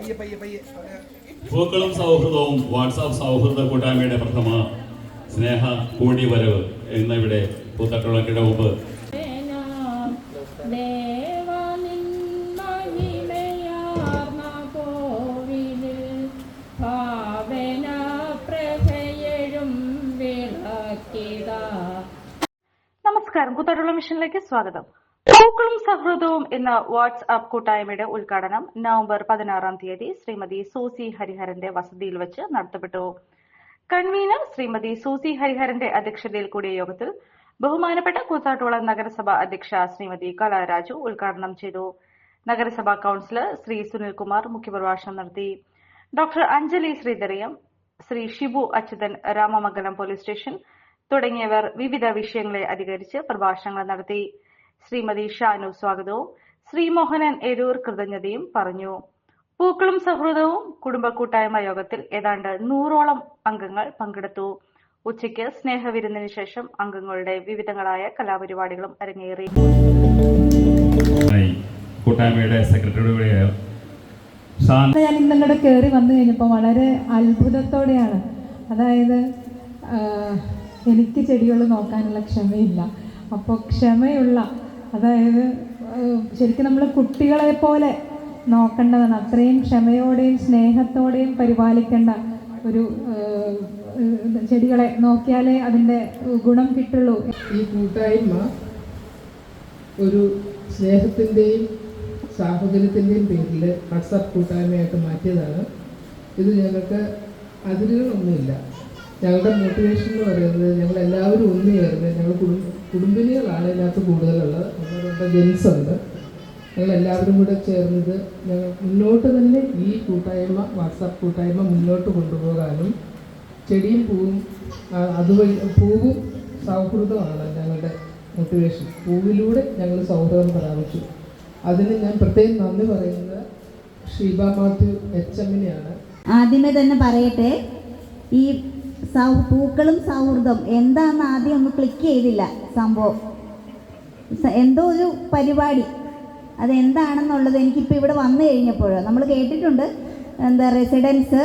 പയ്യെ പയ്യെ പയ്യെ. പൂക്കളും സൗഹൃദവും വാട്സാപ്പ് സൗഹൃദ കൂട്ടായ്മയുടെ പ്രഥമ സ്നേഹ കൂടിവരവ് എന്നിവിടെ പൂത്തട്ടുളക്കിടെ മുമ്പ്. നമസ്കാരം. കൂത്തട്ടുള്ള മിഷനിലേക്ക് സ്വാഗതം. പൂക്കളും സൗഹൃദവും എന്ന വാട്സ്ആപ്പ് കൂട്ടായ്മയുടെ ഉദ്ഘാടനം നവംബർ പതിനാറാം തീയതി ശ്രീമതി സൂസി ഹരിഹരന്റെ വസതിയിൽ വെച്ച് നടത്തപ്പെട്ടു. കൺവീനർ ശ്രീമതി സൂസി ഹരിഹരന്റെ അധ്യക്ഷതയിൽ കൂടിയ യോഗത്തിൽ ബഹുമാനപ്പെട്ട കൂത്താട്ടുകുളം നഗരസഭാ അധ്യക്ഷ ശ്രീമതി കലാരാജു ഉദ്ഘാടനം ചെയ്തു. നഗരസഭാ കൌൺസിലർ ശ്രീ സുനിൽകുമാർ മുഖ്യപ്രഭാഷണം നടത്തി. ഡോക്ടർ അഞ്ജലി ശ്രീധരയം ശ്രീ ഷിബു അച്യുതൻ രാമമംഗലം പോലീസ് സ്റ്റേഷൻ തുടങ്ങിയവർ വിവിധ വിഷയങ്ങളെ അധികരിച്ച് പ്രഭാഷണങ്ങൾ നടത്തി. ശ്രീമതി ഷാനു സ്വാഗതവും. ശ്രീമോഹനൻ എരൂർ കൃതജ്ഞതയും പറഞ്ഞു. പൂക്കളും സൗഹൃദവും കുടുംബ കൂട്ടായ്മ യോഗത്തിൽ ഏതാണ്ട് നൂറോളം അംഗങ്ങൾ പങ്കെടുത്തു. ഉച്ചയ്ക്ക് സ്നേഹവിരുന്നിന് ശേഷം അംഗങ്ങളുടെ വിവിധങ്ങളായ കലാപരിപാടികളും അരങ്ങേറി. ആയി കൂട്ടായ്മയുടെ സെക്രട്ടറിയുടെ ഞാൻ ഇന്നലെ കയറി വന്നു കഴിഞ്ഞപ്പോൾ വളരെ അത്ഭുതത്തോടെയാണ്. അതായത് എനിക്ക് ചെടികൾ നോക്കാനുള്ള ക്ഷമയില്ല. അപ്പോൾ ക്ഷമയുള്ള അതായത് ശരിക്കും നമ്മൾ കുട്ടികളെ പോലെ നോക്കേണ്ടതാണ്. അത്രയും ക്ഷമയോടെയും സ്നേഹത്തോടെയും പരിപാലിക്കേണ്ട ഒരു ചെടികളെ നോക്കിയാലേ അതിന്റെ ഗുണം കിട്ടുള്ളൂ. ഈ കൂട്ടായ്മ ഒരു സ്നേഹത്തിന്റെയും സാഹോദര്യത്തിന്റെയും പേരിൽ വാട്സാപ്പ് കൂട്ടായ്മയായിട്ട് മാറ്റിയതാണ്. ഇത് ഞങ്ങൾക്ക് അതിരുകളൊന്നുമില്ല. ഞങ്ങളുടെ മോട്ടിവേഷൻ എന്ന് പറയുന്നത് ഞങ്ങൾ എല്ലാവരും ഒന്നു ചേർന്ന് ഞങ്ങൾ കുടുംബ കുടുംബിനികളാണ് ഇതിനകത്ത് കൂടുതലുള്ളത്. രണ്ട് ജെൻസ് ഉണ്ട്. ഞങ്ങൾ എല്ലാവരും കൂടെ ചേർന്നത് ഞങ്ങൾ മുന്നോട്ട് തന്നെ ഈ കൂട്ടായ്മ വാട്സാപ്പ് കൂട്ടായ്മ മുന്നോട്ട് കൊണ്ടുപോകാനും ചെടിയും പൂവും അതുവഴി പൂവും സൗഹൃദമാണ് ഞങ്ങളുടെ മോട്ടിവേഷൻ പൂവിലൂടെ ഞങ്ങൾ സൗഹൃദം പ്രാപിച്ചു. അതിന് ഞാൻ പ്രത്യേകം നന്ദി പറയുന്നത് ഷീബ മാത്യു എച്ച് എമ്മിനെയാണ്. ആദ്യമേ തന്നെ പറയട്ടെ ഈ സൗ പൂക്കളും സൗഹൃദം. എന്താണെന്ന് ആദ്യം ഒന്ന് ക്ലിക്ക് ചെയ്തില്ല സംഭവം. എന്തോ ഒരു പരിപാടി. അതെന്താണെന്നുള്ളത് എനിക്കിപ്പോൾ ഇവിടെ വന്നു കഴിഞ്ഞപ്പോൾ നമ്മൾ കേട്ടിട്ടുണ്ട് എന്താ റെസിഡൻസ്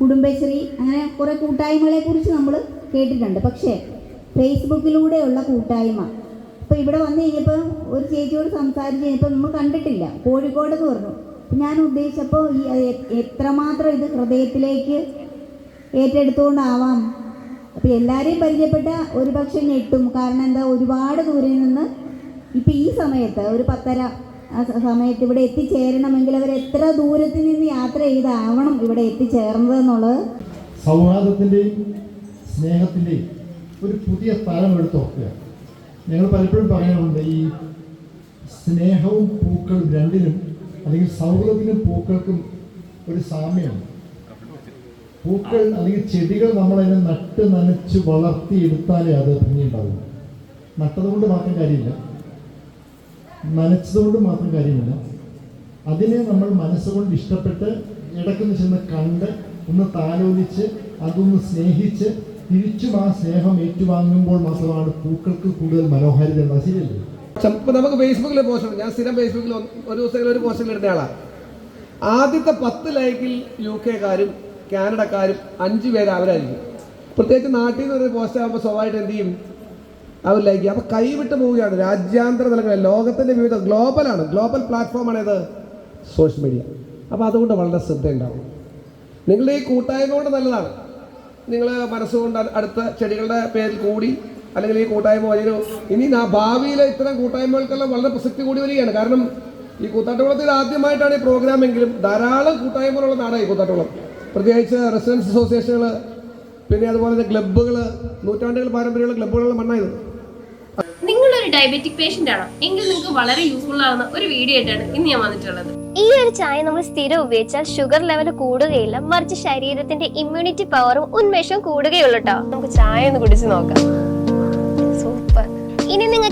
കുടുംബശ്രീ അങ്ങനെ കുറേ കൂട്ടായ്മകളെ കുറിച്ച് നമ്മൾ കേട്ടിട്ടുണ്ട്. പക്ഷേ ഫേസ്ബുക്കിലൂടെയുള്ള കൂട്ടായ്മ. ഇപ്പോൾ ഇവിടെ വന്നു കഴിഞ്ഞപ്പോൾ ഒരു ചേച്ചിയോട് സംസാരിച്ച് കഴിഞ്ഞപ്പോൾ നമ്മൾ കണ്ടിട്ടില്ല. കോഴിക്കോട് എന്ന് പറഞ്ഞു. ഞാൻ ഉദ്ദേശിച്ചപ്പോൾ ഈ എത്രമാത്രം ഇത് ഹൃദയത്തിലേക്ക് ഏറ്റെടുത്തുകൊണ്ടാവാം. അപ്പോൾ എല്ലാവരെയും പരിചയപ്പെട്ട ഒരു പക്ഷെ ഞെട്ടും കാരണം എന്താ? ഒരുപാട് ദൂരെ നിന്ന് ഇപ്പം ഈ സമയത്ത് ഒരു പത്തര ആ സമയത്ത് ഇവിടെ എത്തിച്ചേരണമെങ്കിൽ അവർ എത്ര ദൂരത്തിൽ നിന്ന് യാത്ര ചെയ്താവണം ഇവിടെ എത്തിച്ചേർന്നത് എന്നുള്ളത്? സൗഹാർദ്ദത്തിന്റെയും സ്നേഹത്തിന്റെയും ഒരു പുതിയ തലം എടുത്ത് നോക്കുക ഞങ്ങൾ പലപ്പോഴും പറയാറുണ്ട് ഈ സ്നേഹവും പൂക്കളും രണ്ടിനും അല്ലെങ്കിൽ സൗഹൃദത്തിനും പൂക്കൾക്കും ഒരു സാമ്യമുണ്ട്. പൂക്കൾ അല്ലെങ്കിൽ ചെടികൾ നമ്മൾ നമ്മളതിനെ നട്ട് നനച്ച് വളർത്തിയെടുത്താലേ അത് ഭംഗിയുണ്ടാവുള്ളൂ. നട്ടതുകൊണ്ട് മാത്രം കാര്യമില്ല. നനച്ചതുകൊണ്ട് മാത്രം കാര്യമില്ല. അതിനെ നമ്മൾ മനസ്സുകൊണ്ട് ഇഷ്ടപ്പെട്ട് ഇടയ്ക്കൊന്ന് ചെന്ന് കണ്ട് ഒന്ന് താലോലിച്ച് അതൊന്ന് സ്നേഹിച്ച് തിരിച്ചും ആ സ്നേഹം ഏറ്റുവാങ്ങുമ്പോൾ മാത്രമാണ് പൂക്കൾക്ക് കൂടുതൽ മനോഹാരിത ശരിയല്ലേ? നമുക്ക് ഫേസ്ബുക്കിൽ പോസ്റ്റ് ഞാൻ സ്ഥിരം ഫേസ്ബുക്കിൽ ഒരു ദിവസം ഒരു പോസ്റ്റിൽ ഇടുന്ന ആളാണ് ആദ്യത്തെ പത്ത് ലൈക്കിൽ യു കെക്കാരും കാനഡക്കാരും അഞ്ച് പേര് അവരായിരിക്കും. പ്രത്യേകിച്ച് നാട്ടിൽ നിന്ന് ഒരു പോസ്റ്റ് ആകുമ്പോൾ സ്വാഭാവികമായിട്ട് എന്ത് ചെയ്യും? അവരിലായിരിക്കും അപ്പോൾ കൈവിട്ട് പോവുകയാണ്. രാജ്യാന്തര തലങ്ങളിൽ ലോകത്തിന്റെ വിവിധ ഗ്ലോബലാണ് ഗ്ലോബൽ പ്ലാറ്റ്ഫോമാണ് ഇത് സോഷ്യൽ മീഡിയ അപ്പോൾ അതുകൊണ്ട് വളരെ ശ്രദ്ധ ഉണ്ടാവും നിങ്ങളുടെ ഈ കൂട്ടായ്മ കൊണ്ട് നല്ലതാണ്. നിങ്ങൾ മനസ്സുകൊണ്ട് അടുത്ത ചെടികളുടെ പേരിൽ കൂടി അല്ലെങ്കിൽ ഈ കൂട്ടായ്മ വലിയൊരു ഇനി ഭാവിയിലെ ഇത്തരം കൂട്ടായ്മകൾക്കെല്ലാം വളരെ പ്രസക്തി കൂടി വരികയാണ്. കാരണം ഈ കൂത്താട്ടുകുളത്തിൽ ആദ്യമായിട്ടാണ് ഈ പ്രോഗ്രാം എങ്കിലും ധാരാളം കൂട്ടായ്മകളുള്ള നാടാണ് ഈ കൂത്താട്ടുകുളം. പ്രത്യേകിച്ച് റെസിഡൻസ് അസോസിയേഷനുകൾ പിന്നെ അതുപോലെ തന്നെ ക്ലബ്ബുകൾ നൂറ്റാണ്ടുകൾ പാരമ്പര്യമുള്ള ക്ലബ്ബുകളാണ് മണ്ണായത്. നിങ്ങളൊരു ഡയബറ്റിക് പേഷ്യന്റ് ആണോ? എങ്കിൽ നിങ്ങൾക്ക് വളരെ യൂസ്ഫുൾ ആവുന്ന ഒരു വീഡിയോ ആയിട്ടാണ് ഇന്ന് ഞാൻ വന്നിട്ടുള്ളത്. ഈ ഒരു ചായ നമ്മൾ സ്ഥിരം ഉപയോഗിച്ചാൽ ഷുഗർ ലെവൽ കൂടുകയില്ല മറിച്ച് ശരീരത്തിന്റെ ഇമ്മ്യൂണിറ്റി പവറും ഉന്മേഷവും കൂടുകയുള്ളൂ കേട്ടോ നമുക്ക് ചായ ഒന്ന് കുടിച്ച് നോക്കാം.